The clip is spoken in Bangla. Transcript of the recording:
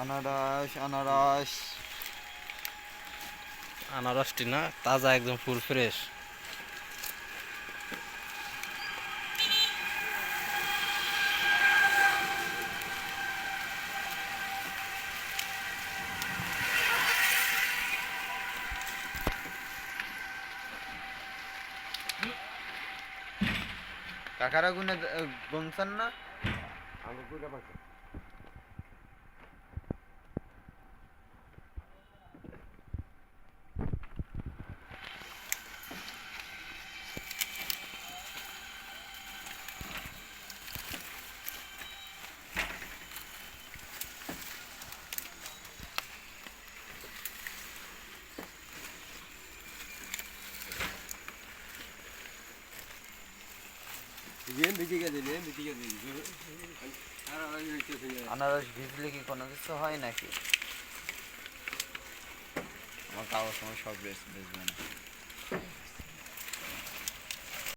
আনারস আনারস। আনারসটি না তাজা একদম ফুল ফ্রেশ। কাকারা গুনে গুনছেন না? আনারস ভিজলে কি কোনো কিছু হয় নাকি আমার কাগজ সময় সব বেশ বেচবে না